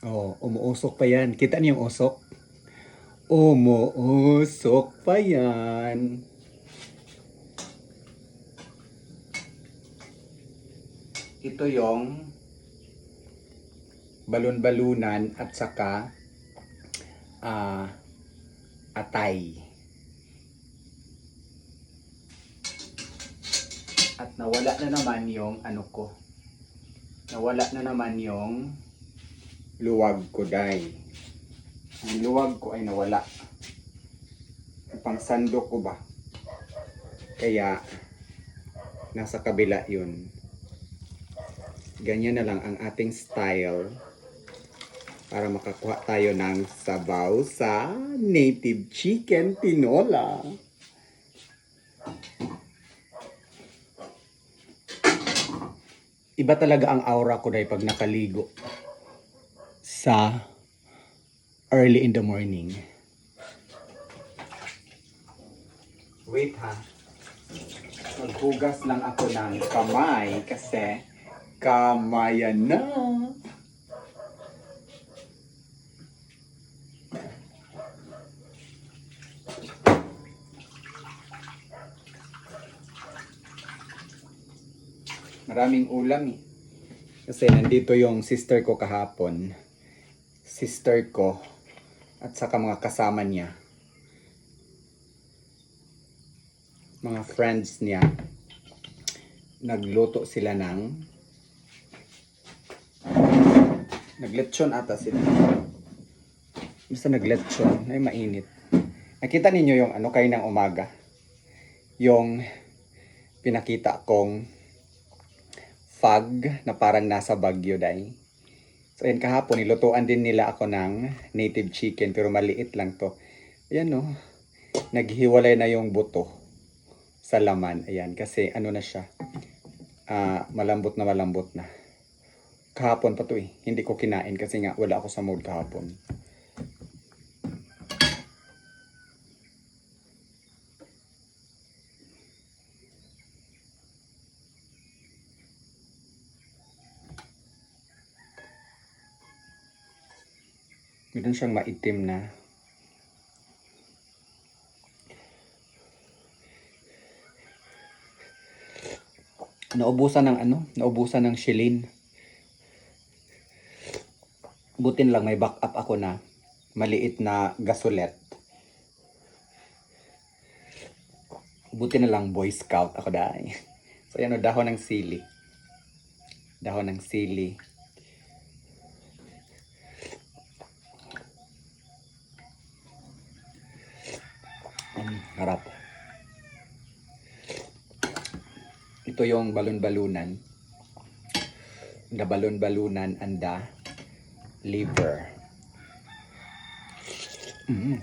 Oh, umuusok pa yan. Kita niyo yung usok? Umuusok pa yan. Ito yung balon-balunan at saka ah atay. At nawala na naman yung ano ko. Nawala na naman yung luwag ko dai. Ang luwag ko ay nawala. Ang pangsandok ko ba? Kaya nasa kabila yun. Ganyan na lang ang ating style para makakuha tayo ng sabaw sa native chicken tinola. Iba talaga ang aura ko dahil pag nakaligo sa early in the morning. Wait ha. Maghugas lang ako ng kamay kasi kamayan na. Maraming ulam eh. Kasi nandito yung sister ko kahapon. Sister ko at saka mga kasama niya. Mga friends niya. Nagluto sila ng Naglechon ata sila. Basta naglechon, ay mainit. Nakita ninyo yung ano kayo ng umaga? Yung pinakita kong fog na parang nasa Baguio dai. So yan kahapon nilutuan din nila ako ng native chicken pero maliit lang to. Ayan no. Naghiwalay na yung buto sa laman. Ayan kasi ano na siya. ah malambot na malambot na. Kahapon pa to eh. Hindi ko kinain kasi nga wala ako sa mood kahapon. Meron siyang maitim na. Naubusan ng ano? Naubusan ng shilin. Butin lang may backup ako na maliit na gasolet. Buti na lang Boy Scout ako dahil. So yan o, dahon ng sili. Dahon ng sili. Mm, harap. Ito yung balon-balunan. The balon-balunan and the liver. Mm.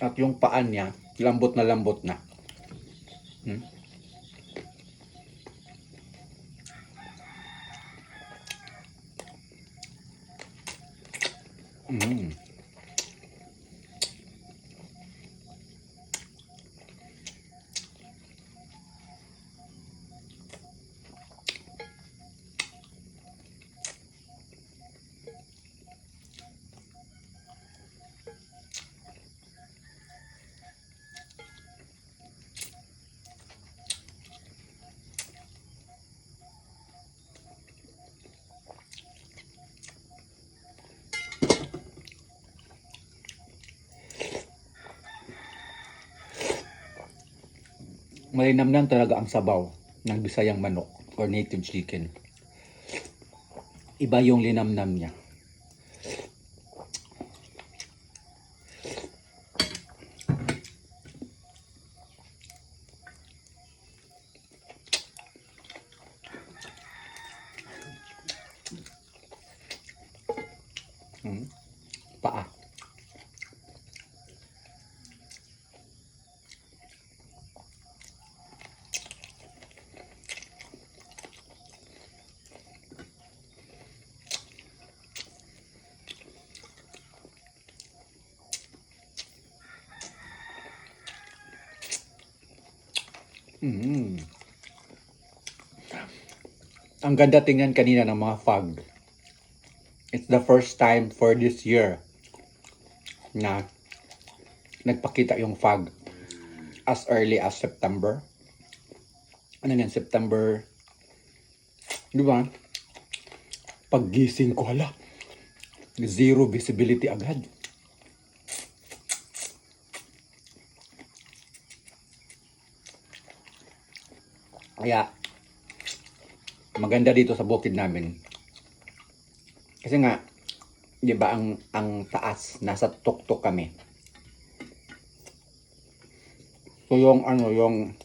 At yung paan niya, lambot na lambot na. Hmm? Mm. Malinamnam talaga ang sabaw ng Bisayang manok or native chicken. Iba yung linamnam niya. Hmm. Paa. Mm. Ang ganda tingnan kanina ng mga fog. It's the first time for this year na nagpakita yung fog as early as September. Ano yan, September, di ba? Paggising ko, hala, zero visibility agad. Kaya, maganda dito sa bukid namin. Kasi nga, di ba ang, ang taas, nasa tuktok kami. So yung ano, yung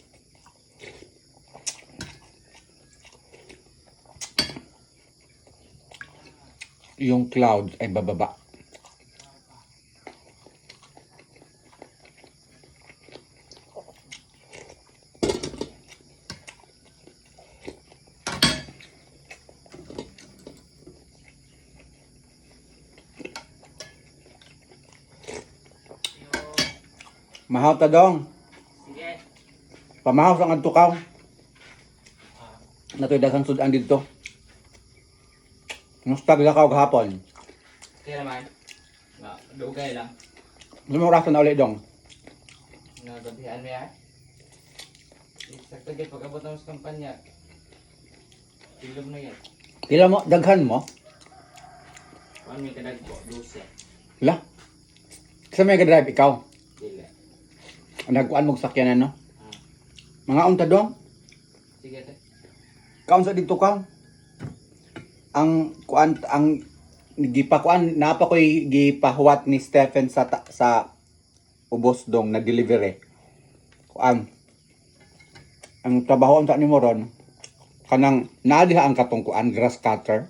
yung cloud ay bababa. Mahaw ta dong. Sige. Pamahaw sa nga tukaw. Natoy daghang sudan dito. Nustag lakaw gahapon. Kaya naman. Nga, dugay lang. Lumurasan na ulit dong. Nagabihan mo yan. Sakto gay pag-abot ng kampanya. Tilog na yan. Pila mo, daghan mo. Kuan may kadag po, dose. La. Sa may drive ikaw. Nagkuan mo sakyanan no. Mga unta dong. Sige. Kaon sa dito ka. Ang kuan ang gipakuan napa koy gipahuwat ni Stephen sa ta- sa ubos dong na delivery. Kuan ang trabaho unta nimo ron kanang naa diha ang katong kuan grass cutter.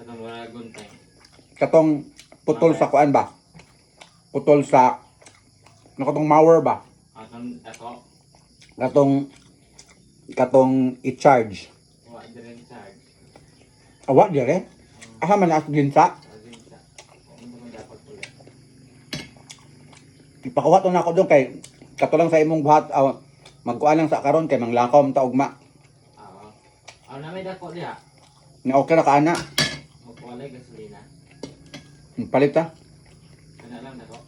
Katong wala guntay. Katong putol sa kuan ba? Putol sa ano katong mower ba? Atong ako, Katong katong i-charge. wa din charge. Awa dire. Aha man as ginsa. Azin sa. Ipakuha to na ako doon kay katulang sa imong buhat aw magkuan lang sa karon kay manglakaw ta ugma. Oo. Aw na may dako diha. Ni okay ra ka ana. Magwalay gasolina. Palit ta. Lang dako.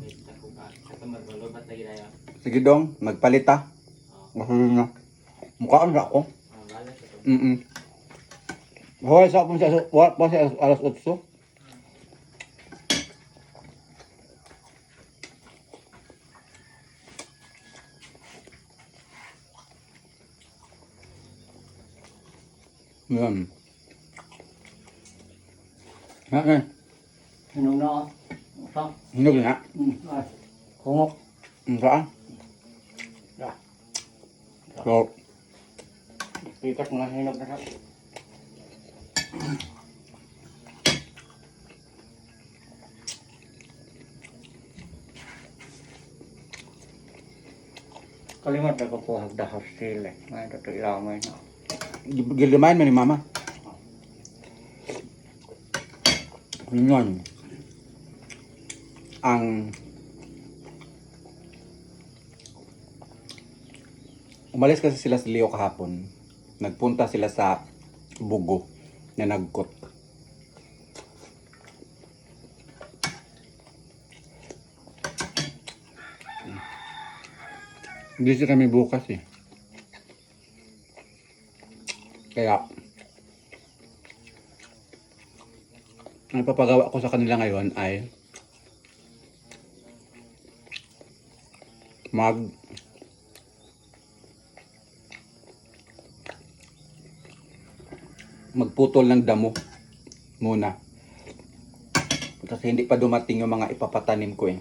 May ka. Katong magbalubat lagi na yan. Sige dong, magpalit ta. Oo. Mahulog na. Mukhaan ra ako. Ah, bala sa to. Mm. Hoy sa pun sa wa pa sa alas 8. Yan. Ha, eh. Hinog na Ito. Hinog na. Hmm. Ay. Kungok. Ang saan? Ya. So, Pikas mga hinog na siya. Kalimat na ko po hagdahar sila. Ngayon ito ilamay na. gilimayan man ni mama. Yun. Ang Umalis kasi sila sa Leo kahapon. Nagpunta sila sa Bugo na nagkot. Hindi sila kami bukas eh. Kaya, ang ipapagawa ko sa kanila ngayon ay mag magputol ng damo muna. Kasi hindi pa dumating yung mga ipapatanim ko eh.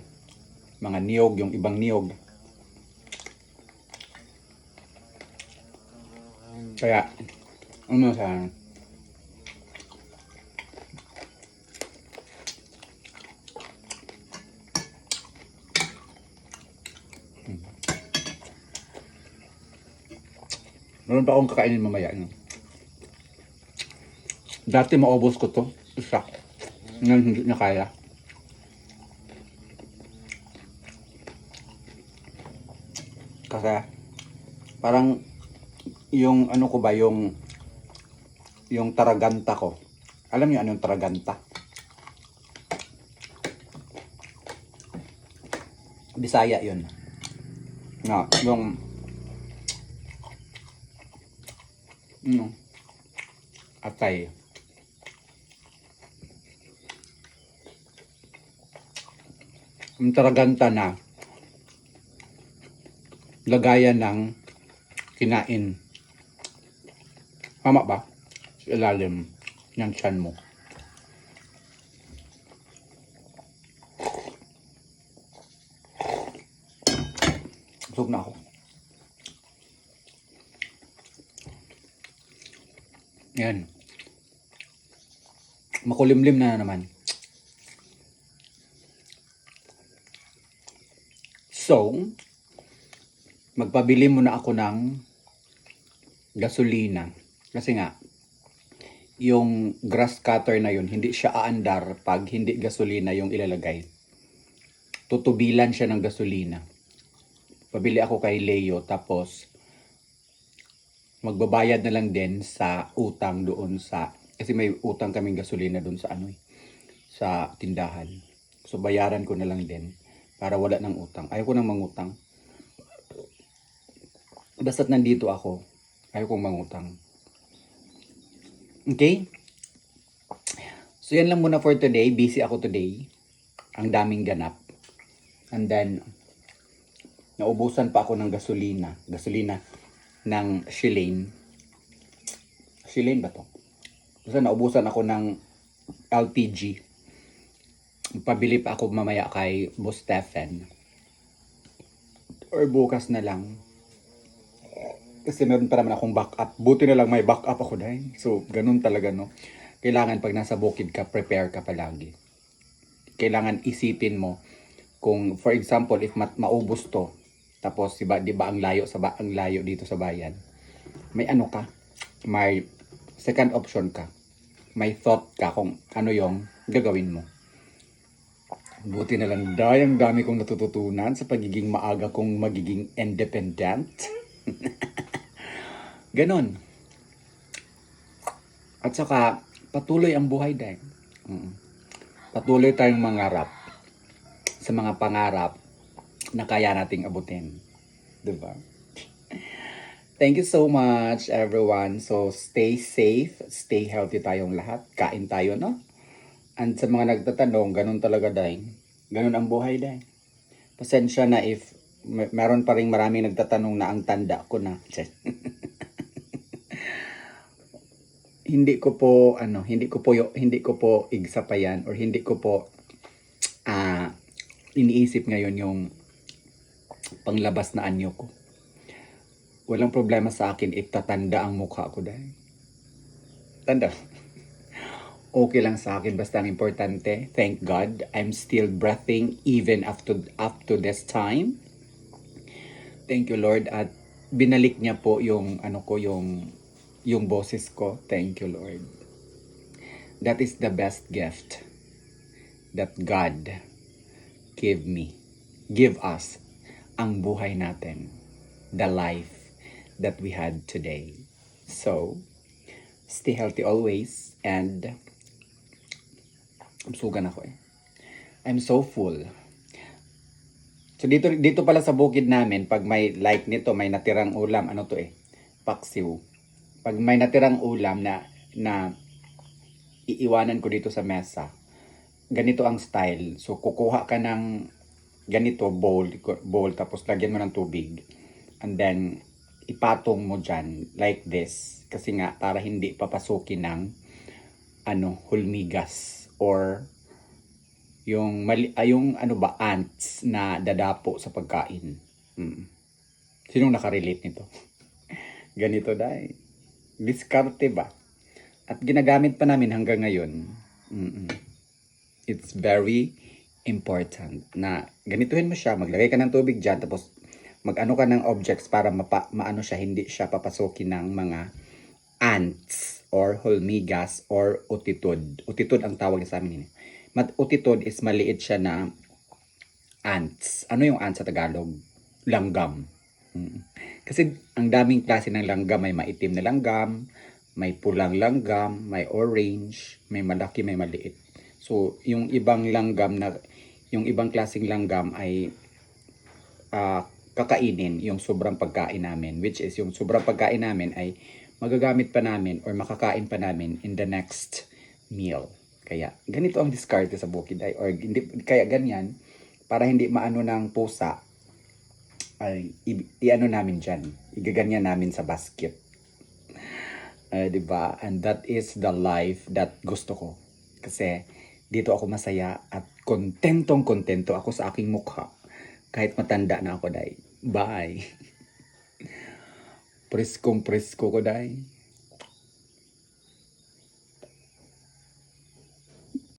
Mga niyog, yung ibang niyog. Kaya, ano sa Meron pa akong kakainin mamaya. Dati maubos ko to. Isa. Ngayon hindi na kaya. Kasi parang yung ano ko ba yung yung taraganta ko. Alam niyo anong taraganta? Bisaya 'yun. Na, yung ano, atay. Yung taraganta na lagayan ng kinain. Tama ba? Sa ilalim ng tiyan mo. Busog na ako. Yan. Makulimlim na naman. So, magpabili muna ako ng gasolina. Kasi nga, yung grass cutter na yun, hindi siya aandar pag hindi gasolina yung ilalagay. Tutubilan siya ng gasolina. Pabili ako kay Leo tapos magbabayad na lang din sa utang doon sa kasi may utang kaming gasolina doon sa ano eh, sa tindahan. So bayaran ko na lang din para wala ng utang. Ayaw ko nang mangutang. Basta't nandito ako, ayaw kong mangutang. Okay? So yan lang muna for today. Busy ako today. Ang daming ganap. And then, naubusan pa ako ng gasolina. Gasolina ng Shilane. Shilane ba to? Basta naubusan ako ng LPG. Pabili pa ako mamaya kay Boss Stephen. Or bukas na lang. Kasi meron pa naman akong backup. Buti na lang may backup ako dahil. So, ganun talaga, no? Kailangan pag nasa bukid ka, prepare ka palagi. Kailangan isipin mo kung, for example, if ma- maubos to, tapos, di ba, di ba ang layo sa ba, ang layo dito sa bayan, may ano ka, may second option ka. May thought ka kung ano yung gagawin mo. Buti na lang dahil ang dami kong natututunan sa pagiging maaga kong magiging independent. Ganon. At saka, patuloy ang buhay dahil. Mm. Patuloy tayong mangarap sa mga pangarap na kaya nating abutin. Diba? Thank you so much, everyone. So, stay safe, stay healthy tayong lahat. Kain tayo, no? And sa mga nagtatanong, ganun talaga, dahil. Ganun ang buhay, dahil. Pasensya na if may- meron pa rin maraming nagtatanong na ang tanda ko na. hindi ko po ano, hindi ko po hindi ko po igsapayan or hindi ko po ah iniisip ngayon yung panglabas na anyo ko. Walang problema sa akin if tatanda ang mukha ko dahil. Tanda. Okay lang sa akin basta ang importante. Thank God I'm still breathing even after up to this time. Thank you Lord at binalik niya po yung ano ko yung yung boses ko. Thank you Lord. That is the best gift that God give me. Give us ang buhay natin. The life that we had today. So, stay healthy always and sugan ako eh. I'm so full. So dito dito pala sa bukid namin pag may like nito may natirang ulam ano to eh paksiw. Pag may natirang ulam na na iiwanan ko dito sa mesa. Ganito ang style. So kukuha ka ng ganito bowl bowl tapos lagyan mo ng tubig. And then ipatong mo dyan like this kasi nga para hindi papasukin ng ano hulmigas or yung mali ay yung ano ba ants na dadapo sa pagkain. Mm. Sinong nakarelate nito? Ganito dai. Diskarte ba? At ginagamit pa namin hanggang ngayon. Mm-mm. It's very important na ganituhin mo siya, maglagay ka ng tubig dyan, tapos mag-ano ka ng objects para mapa, maano siya, hindi siya papasukin ng mga ants or hulmigas or utitod. Utitod ang tawag sa amin. Mat utitod is maliit siya na ants. Ano yung ants sa Tagalog? Langgam. Mm. Kasi ang daming klase ng langgam, may maitim na langgam, may pulang langgam, may orange, may malaki, may maliit. So, yung ibang langgam na yung ibang klaseng langgam ay ah, kakainin yung sobrang pagkain namin which is yung sobrang pagkain namin ay magagamit pa namin or makakain pa namin in the next meal. Kaya ganito ang diskarte sa bukid ay or hindi kaya ganyan para hindi maano ng pusa ay i-ano namin diyan. Igaganyan namin sa basket. Ah, 'di ba? And that is the life that gusto ko. Kasi dito ako masaya at kontentong kontento ako sa aking mukha. Kahit matanda na ako, day. Bye. Preskong presko ko, day.